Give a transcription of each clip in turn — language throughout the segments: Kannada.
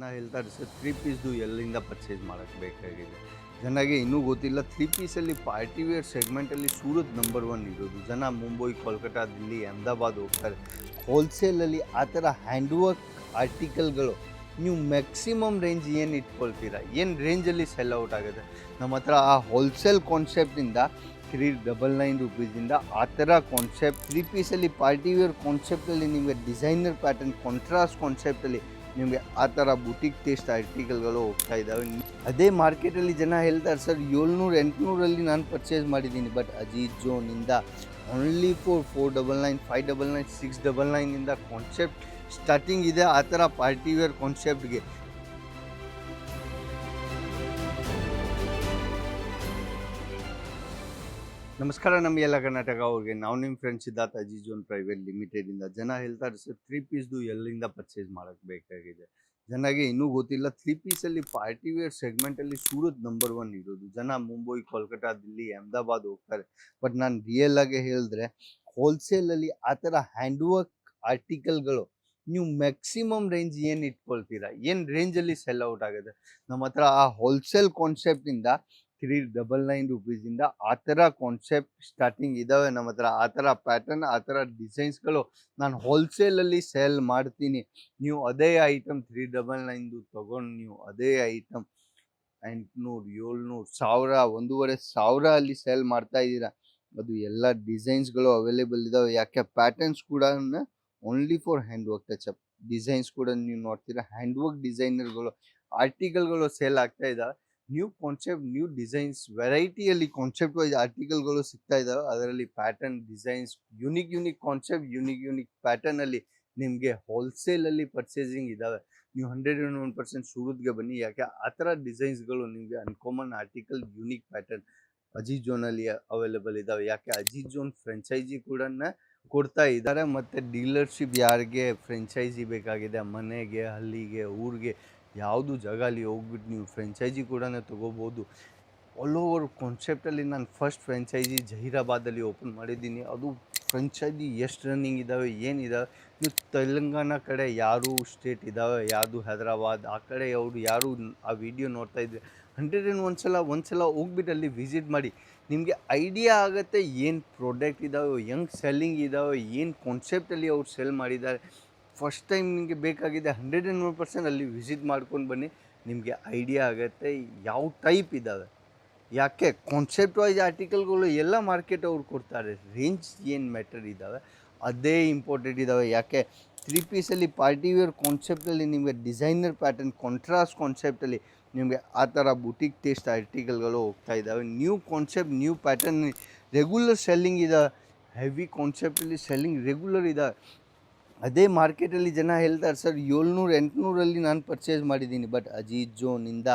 ಜನ ಹೇಳ್ತಾರೆ, ಸರ್ ತ್ರೀ ಪೀಸ್ದು ಎಲ್ಲಿಂದ ಪರ್ಚೇಸ್ ಮಾಡೋಕ್ಕೆ ಬೇಕಾಗಿದೆ? ಜನಗೆ ಇನ್ನೂ ಗೊತ್ತಿಲ್ಲ. ತ್ರೀ ಪೀಸಲ್ಲಿ ಪಾರ್ಟಿ ವೇರ್ ಸೆಗ್ಮೆಂಟಲ್ಲಿ ಸೂರತ್ ನಂಬರ್ ಒನ್ ಇರೋದು. ಜನ ಮುಂಬೈ ಕೋಲ್ಕತ್ತಾ ದಿಲ್ಲಿ, ಅಹಮದಾಬಾದ್ ಹೋಗ್ತಾರೆ. ಹೋಲ್ಸೇಲಲ್ಲಿ ಆ ಥರ ಹ್ಯಾಂಡ್ವರ್ಕ್ ಆರ್ಟಿಕಲ್ಗಳು ನೀವು ಮ್ಯಾಕ್ಸಿಮಮ್ ರೇಂಜ್ ಏನು ಇಟ್ಕೊಳ್ತೀರಾ? ಏನು ರೇಂಜಲ್ಲಿ ಸೆಲ್ ಔಟ್ ಆಗುತ್ತೆ? ನಮ್ಮ ಹತ್ರ ಆ ಹೋಲ್ಸೇಲ್ ಕಾನ್ಸೆಪ್ಟಿಂದ ತ್ರೀ ಡಬಲ್ ನೈನ್ ರುಪೀಸಿಂದ ಆ ಥರ ಕಾನ್ಸೆಪ್ಟ್ ತ್ರೀ ಪೀಸಲ್ಲಿ ಪಾರ್ಟಿ ವೇರ್ ಕಾನ್ಸೆಪ್ಟಲ್ಲಿ ನಿಮಗೆ ಡಿಸೈನರ್ ಪ್ಯಾಟರ್ನ್ ಕಾಂಟ್ರಾಸ್ಟ್ ಕಾನ್ಸೆಪ್ಟಲ್ಲಿ ನಿಮಗೆ ಆ ಥರ ಬುಟಿಕ್ ಟೇಸ್ಟ್ ಆರ್ಟಿಕಲ್ಗಳು ಹೋಗ್ತಾ ಇದ್ದಾವೆ. ಅದೇ ಮಾರ್ಕೆಟಲ್ಲಿ ಜನ ಹೇಳ್ತಾರೆ, ಸರ್, ಏಳ್ನೂರು, ಎಂಟುನೂರಲ್ಲಿ ನಾನು ಪರ್ಚೇಸ್ ಮಾಡಿದ್ದೀನಿ but Ajit ಜೋನಿಂದ only four four double nine five double nine six double ನೈನಿಂದ concept starting ಇದೆ. ಆ ಥರ ಪಾರ್ಟಿವೇರ್ ಕಾನ್ಸೆಪ್ಟ್ಗೆ ನಮಸ್ಕಾರ ನಮ್ಮ ಎಲ್ಲ ಕರ್ನಾಟಕ. ಅವ್ರಿಗೆ ನಾವು ನಿಮ್ಮ ಫ್ರೆಂಡ್ ಸಿದ್ಧಾರ್ಥ ಅಜಿಜೋನ್ ಪ್ರೈವೇಟ್ ಲಿಮಿಟೆಡಿಂದ ಜನ ಹೇಳ್ತಾರೆ ಸರ್ ತ್ರೀ ಪೀಸ್ದು ಎಲ್ಲಿಂದ ಪರ್ಚೇಸ್ ಮಾಡೋಕ್ಕೆ ಬೇಕಾಗಿದೆ? ಜನಗೆ ಇನ್ನೂ ಗೊತ್ತಿಲ್ಲ. ತ್ರೀ ಪೀಸಲ್ಲಿ ಪಾರ್ಟಿ ವೇರ್ ಸೆಗ್ಮೆಂಟಲ್ಲಿ ಸೂರತ್ ನಂಬರ್ ಒನ್ ಇರೋದು. ಜನ ಮುಂಬೈ ಕೋಲ್ಕತ್ತಾ ದಿಲ್ಲಿ, ಅಹಮದಾಬಾದ್ ಹೋಗ್ತಾರೆ. ಬಟ್ ನಾನು ರಿಯಲ್ ಆಗಿ ಹೇಳಿದ್ರೆ ಹೋಲ್ಸೇಲಲ್ಲಿ ಆ ಥರ ಹ್ಯಾಂಡ್ ವರ್ಕ್ ಆರ್ಟಿಕಲ್ಗಳು ನೀವು ಮ್ಯಾಕ್ಸಿಮಮ್ ರೇಂಜ್ ಏನು ಇಟ್ಕೊಳ್ತೀರಾ? ಏನು ರೇಂಜಲ್ಲಿ ಸೆಲ್ ಔಟ್ ಆಗುತ್ತೆ? ನಮ್ಮ ಹತ್ರ ಆ ಹೋಲ್ಸೇಲ್ ಕಾನ್ಸೆಪ್ಟಿಂದ ತ್ರೀ ಡಬಲ್ ನೈನ್ ರುಪೀಸಿಂದ ಆ ಥರ ಕಾನ್ಸೆಪ್ಟ್ ಸ್ಟಾರ್ಟಿಂಗ್ ಇದ್ದಾವೆ ನಮ್ಮ ಹತ್ರ. ಆ ಥರ ಪ್ಯಾಟರ್ನ್ ಆ ಥರ ಡಿಸೈನ್ಸ್ಗಳು ನಾನು ಹೋಲ್ಸೇಲಲ್ಲಿ ಸೇಲ್ ಮಾಡ್ತೀನಿ. ನೀವು ಅದೇ ಐಟಮ್ ತ್ರೀ ಡಬಲ್ ನೈನ್ದು ತೊಗೊಂಡು ನೀವು ಅದೇ ಐಟಮ್ ಎಂಟುನೂರು, ಏಳ್ನೂರು, ಸಾವಿರ, ಒಂದೂವರೆ ಸಾವಿರ ಅಲ್ಲಿ ಸೇಲ್ ಮಾಡ್ತಾ ಇದ್ದೀರಾ. ಅದು ಎಲ್ಲ ಡಿಸೈನ್ಸ್ಗಳು ಅವೈಲೇಬಲ್ ಇದ್ದಾವೆ ಯಾಕೆ ಪ್ಯಾಟರ್ನ್ಸ್ ಕೂಡ only for hand work touch up designs ಕೂಡ ನೀವು ನೋಡ್ತೀರಾ? ಹ್ಯಾಂಡ್ ವರ್ಕ್ ಡಿಸೈನರ್ಗಳು ಆರ್ಟಿಕಲ್ಗಳು ಸೇಲ್ ಆಗ್ತಾ ಇದ್ದಾವೆ ನ್ಯೂ ಕಾನ್ಸೆಪ್ಟ್ ನ್ಯೂ ಡಿಸೈನ್ಸ್ ವೆರೈಟಿಯಲ್ಲಿ ಕಾನ್ಸೆಪ್ಟ್ ವೈಸ್ ಆರ್ಟಿಕಲ್ಗಳು ಸಿಗ್ತಾ ಇದ್ದಾವೆ ಅದರಲ್ಲಿ pattern designs unique unique concept unique unique ಪ್ಯಾಟರ್ನಲ್ಲಿ ನಿಮಗೆ ಹೋಲ್ಸೇಲಲ್ಲಿ ಪರ್ಚೇಸಿಂಗ್ ಇದ್ದಾವೆ ನೀವು ಹಂಡ್ರೆಡ್ ಆ್ಯಂಡ್ ಒನ್ ಪರ್ಸೆಂಟ್ ಸೂರತ್ಗೆ ಬನ್ನಿ. ಯಾಕೆ? ಆ ಥರ ಡಿಸೈನ್ಸ್ಗಳು ನಿಮಗೆ uncommon article unique pattern Aziz ಜೋನಲ್ಲಿ available ಇದ್ದಾವೆ ಯಾಕೆ? ಅಜೀಜ್ ಜೋನ್ ಫ್ರೆಂಚೈಸಿ ಕೂಡ ಕೊಡ್ತಾ ಇದ್ದಾರೆ. ಮತ್ತು ಡೀಲರ್ಶಿಪ್ ಯಾರಿಗೆ ಫ್ರೆಂಚೈಸಿ ಬೇಕಾಗಿದೆ? ಮನೆಗೆ, ಹಳ್ಳಿಗೆ, ಊರಿಗೆ ಯಾವುದು ಜಾಗ ಅಲ್ಲಿ ಹೋಗ್ಬಿಟ್ಟು ನೀವು ಫ್ರೆಂಚೈಸಿ ಕೂಡ ತೊಗೋಬೋದು. ಆಲ್ ಓವರ್ ಕಾನ್ಸೆಪ್ಟಲ್ಲಿ ನಾನು ಫಸ್ಟ್ ಫ್ರೆಂಚೈಸಿ ಜಹೀರಾಬಾದಲ್ಲಿ ಓಪನ್ ಮಾಡಿದ್ದೀನಿ. ಅದು ಫ್ರೆಂಚೈಸಿ ಎಷ್ಟು ರನ್ನಿಂಗ್ ಇದ್ದಾವೆ ಏನಿದ್ದಾವೆ ನೀವು ತೆಲಂಗಾಣ ಕಡೆ ಯಾರು ಸ್ಟೇಟ್ ಇದ್ದಾವೆ ಯಾವುದು ಹೈದರಾಬಾದ್, ಆ ಕಡೆ ಅವರು ಯಾರು ಆ ವಿಡಿಯೋ ನೋಡ್ತಾ ಇದ್ದರೆ ಹಂಡ್ರೆಡ್ ಆ್ಯಂಡ್ ಒಂದು ಸಲ ಒಂದು ಸಲ ಹೋಗ್ಬಿಟ್ಟು ಅಲ್ಲಿ ವಿಸಿಟ್ ಮಾಡಿ. ನಿಮಗೆ ಐಡಿಯಾ ಆಗುತ್ತೆ ಏನು ಪ್ರಾಡಕ್ಟ್ ಇದ್ದಾವೆ ಹೆಂಗೆ ಸೆಲ್ಲಿಂಗ್ ಇದ್ದಾವೆ ಏನು ಕಾನ್ಸೆಪ್ಟಲ್ಲಿ ಅವ್ರು ಸೆಲ್ ಮಾಡಿದ್ದಾರೆ. ಫಸ್ಟ್ ಟೈಮ್ ನಿಮಗೆ ಬೇಕಾಗಿದೆ ಹಂಡ್ರೆಡ್ ಆ್ಯಂಡ್ ಒನ್ ಪರ್ಸೆಂಟ್ ಅಲ್ಲಿ ವಿಸಿಟ್ ಮಾಡ್ಕೊಂಡು ಬನ್ನಿ. ನಿಮಗೆ ಐಡಿಯಾ ಆಗುತ್ತೆ. ಯಾವ ಟೈಪ್ ಇದ್ದಾವೆ ಯಾಕೆ? ಕಾನ್ಸೆಪ್ಟ್ ವೈಸ್ ಆರ್ಟಿಕಲ್ಗಳು ಎಲ್ಲ ಮಾರ್ಕೆಟ್ ಅವ್ರು ಕೊಡ್ತಾರೆ. ರೇಂಜ್ ಏನು ಮ್ಯಾಟರ್ ಇದ್ದಾವೆ ಅದೇ ಇಂಪಾರ್ಟೆಂಟ್ ಇದ್ದಾವೆ ಯಾಕೆ? ತ್ರೀ ಪೀಸಲ್ಲಿ ಪಾರ್ಟಿ ವೇರ್ ಕಾನ್ಸೆಪ್ಟಲ್ಲಿ ನಿಮಗೆ ಡಿಸೈನರ್ ಪ್ಯಾಟರ್ನ್ ಕಾಂಟ್ರಾಸ್ಟ್ ಕಾನ್ಸೆಪ್ಟಲ್ಲಿ ನಿಮಗೆ ಆ ಥರ ಬುಟಿಕ್ ಟೇಸ್ಟ್ ಆರ್ಟಿಕಲ್ಗಳು ಹೋಗ್ತಾ ಇದ್ದಾವೆ new concept new pattern regular selling ಇದೆ ಹೆವಿ ಕಾನ್ಸೆಪ್ಟಲ್ಲಿ ಸೆಲ್ಲಿಂಗ್ ರೆಗ್ಯುಲರ್ ಇದ್ದಾವೆ ಅದೇ ಮಾರ್ಕೆಟಲ್ಲಿ ಜನ ಹೇಳ್ತಾರೆ, ಸರ್, ಏಳ್ನೂರು, ಎಂಟುನೂರಲ್ಲಿ ನಾನು ಪರ್ಚೇಸ್ ಮಾಡಿದ್ದೀನಿ but Ajit ಜೋನಿಂದ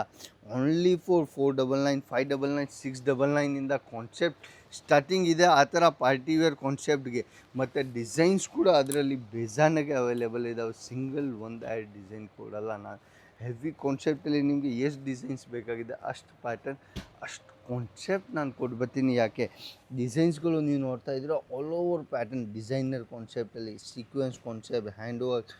only four four double nine five double nine six double ನೈನಿಂದ concept starting ಇದೆ, ಆ ಥರ ಪಾರ್ಟಿ ವೇರ್ ಕಾನ್ಸೆಪ್ಟ್ಗೆ ಮತ್ತು ಡಿಸೈನ್ಸ್ ಕೂಡ ಅದರಲ್ಲಿ ಬೇಜಾನಾಗೆ ಅವೈಲೇಬಲ್ ಇದ್ದಾವೆ ಸಿಂಗಲ್ ಒಂದು ಆ್ಯಡ್ ಡಿಸೈನ್ ಕೊಡಲ್ಲ ನಾನು ಹೆವಿ ಕಾನ್ಸೆಪ್ಟಲ್ಲಿ ನಿಮಗೆ ಎಷ್ಟು ಡಿಸೈನ್ಸ್ ಬೇಕಾಗಿದೆ, ಅಷ್ಟು ಪ್ಯಾಟರ್ನ್ ಅಷ್ಟು ಕಾನ್ಸೆಪ್ಟ್ ನಾನು ಕೊಟ್ಬರ್ತೀನಿ ಯಾಕೆ? ಡಿಸೈನ್ಸ್ಗಳು ನೀವು ನೋಡ್ತಾ ಇದ್ದೀರ all over pattern designer ಕಾನ್ಸೆಪ್ಟಲ್ಲಿ sequence concept hand work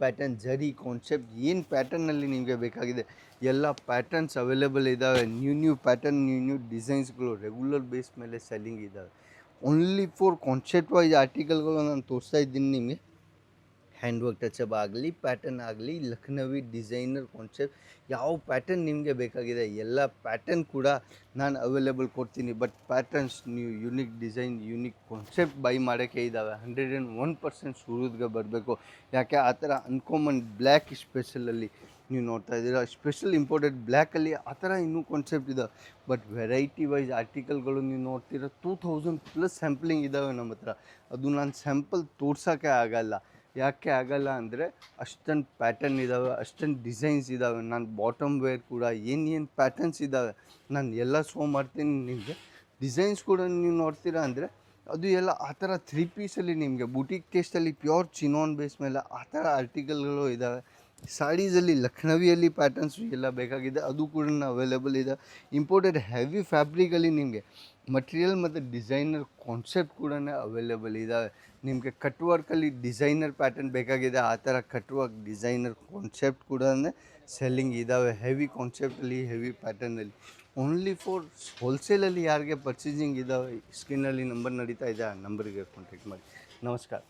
pattern zari concept ಏನು ಪ್ಯಾಟರ್ನಲ್ಲಿ ನಿಮಗೆ ಬೇಕಾಗಿದೆ? ಎಲ್ಲ ಪ್ಯಾಟರ್ನ್ಸ್ ಅವೈಲೇಬಲ್ ಇದ್ದಾವೆ new new pattern new new ಡಿಸೈನ್ಸ್ಗಳು regular base ಮೇಲೆ ಸೆಲ್ಲಿಂಗ್ ಇದ್ದಾವೆ ಓನ್ಲಿ ಫೋರ್ ಕಾನ್ಸೆಪ್ಟ್ ವೈಸ್ ಆರ್ಟಿಕಲ್ಗಳು ನಾನು ತೋರಿಸ್ತಾ ಇದ್ದೀನಿ ನಿಮಗೆ. ಹ್ಯಾಂಡ್ ವರ್ಕ್ ಟಚಪ್ ಆಗಲಿ, ಪ್ಯಾಟರ್ನ್ ಆಗಲಿ, ಲಕ್ನವಿ ಡಿಸೈನರ್ ಕಾನ್ಸೆಪ್ಟ್ ಯಾವ ಪ್ಯಾಟರ್ನ್ ನಿಮಗೆ ಬೇಕಾಗಿದೆ ಎಲ್ಲ ಪ್ಯಾಟರ್ನ್ ಕೂಡ ನಾನು ಅವೈಲೇಬಲ್ ಕೊಡ್ತೀನಿ. ಬಟ್ ಪ್ಯಾಟರ್ನ್ಸ್ ನೀವು unique design, unique concept buy ಮಾಡೋಕ್ಕೆ ಇದ್ದಾವೆ. ಹಂಡ್ರೆಡ್ ಆ್ಯಂಡ್ ಒನ್ ಪರ್ಸೆಂಟ್ ಸೂರತ್ಗೆ ಬರಬೇಕು. ಯಾಕೆ? ಆ ಥರ ಅನ್ಕಾಮನ್ ಬ್ಲ್ಯಾಕ್ ಸ್ಪೆಷಲಲ್ಲಿ ನೀವು ನೋಡ್ತಾ ಇದ್ದೀರಾ. ಸ್ಪೆಷಲ್ ಇಂಪಾರ್ಟೆಂಟ್ ಬ್ಲ್ಯಾಕಲ್ಲಿ ಆ ಥರ ಇನ್ನೂ ಕಾನ್ಸೆಪ್ಟ್ ಇದೆ. ಬಟ್ ವೆರೈಟಿ ವೈಸ್ ಆರ್ಟಿಕಲ್ಗಳು ನೀವು ನೋಡ್ತೀರ, ಟೂ ಥೌಸಂಡ್ ಪ್ಲಸ್ ಸ್ಯಾಂಪ್ಲಿಂಗ್ ಇದ್ದಾವೆ ನಮ್ಮ ಹತ್ರ. ಅದು ನಾನು ಸ್ಯಾಂಪಲ್ ತೋರ್ಸೋಕ್ಕೆ ಆಗಲ್ಲ. ಯಾಕೆ ಆಗಲ್ಲ ಅಂದರೆ ಅಷ್ಟೊಂದು ಪ್ಯಾಟರ್ನ್ ಇದ್ದಾವೆ ಅಷ್ಟೊಂದು ಡಿಸೈನ್ಸ್ ಇದ್ದಾವೆ ನಾನು ಬಾಟಮ್ ವೇರ್ ಕೂಡ ಏನು ಏನು ಪ್ಯಾಟರ್ನ್ಸ್ ಇದ್ದಾವೆ ನಾನು ಎಲ್ಲ ಶೋ ಮಾಡ್ತೀನಿ ನಿಮಗೆ. ಡಿಸೈನ್ಸ್ ಕೂಡ ನೀವು ನೋಡ್ತೀರಾ ಅಂದರೆ ಅದು ಎಲ್ಲ ಆ ಥರ ತ್ರೀ ಪೀಸಲ್ಲಿ ನಿಮಗೆ ಬುಟೀಕ್ ಟೇಸ್ಟಲ್ಲಿ ಪ್ಯೂರ್ ಚಿನೋನ್ ಬೇಸ್ ಮೇಲೆ ಆ ಥರ ಆರ್ಟಿಕಲ್ಗಳು ಇದ್ದಾವೆ ಸಾಡೀಸಲ್ಲಿ ಲಕ್ನವಿಯಲ್ಲಿ ಪ್ಯಾಟರ್ನ್ಸ್ ಎಲ್ಲ ಬೇಕಾಗಿದೆ. ಅದು ಕೂಡ ಅವೈಲೇಬಲ್ ಇದೆ. ಇಂಪೋರ್ಟೆಡ್ ಹೆವಿ ಫ್ಯಾಬ್ರಿಕಲ್ಲಿ ನಿಮಗೆ ಮಟೀರಿಯಲ್ ಮತ್ತು ಡಿಸೈನರ್ ಕಾನ್ಸೆಪ್ಟ್ ಕೂಡ ಅವೈಲೇಬಲ್ ಇದ್ದಾವೆ ನಿಮಗೆ ಕಟ್ ವರ್ಕಲ್ಲಿ ಡಿಸೈನರ್ ಪ್ಯಾಟರ್ನ್ ಬೇಕಾಗಿದೆ. ಆ ಥರ ಕಟ್ ವರ್ಕ್ ಡಿಸೈನರ್ ಕಾನ್ಸೆಪ್ಟ್ ಕೂಡ ಸೆಲ್ಲಿಂಗ್ ಇದ್ದಾವೆ ಹೆವಿ ಕಾನ್ಸೆಪ್ಟಲ್ಲಿ ಹೆವಿ ಪ್ಯಾಟರ್ನಲ್ಲಿ ಓನ್ಲಿ ಫಾರ್ ಹೋಲ್ಸೇಲಲ್ಲಿ ಯಾರಿಗೆ ಪರ್ಚೇಸಿಂಗ್ ಇದ್ದಾವೆ ಸ್ಕ್ರೀನಲ್ಲಿ ನಂಬರ್ ನಡೀತಾ ಇದೆ. ಆ ನಂಬರಿಗೆ ಕಾಂಟ್ಯಾಕ್ಟ್ ಮಾಡಿ. ನಮಸ್ಕಾರ.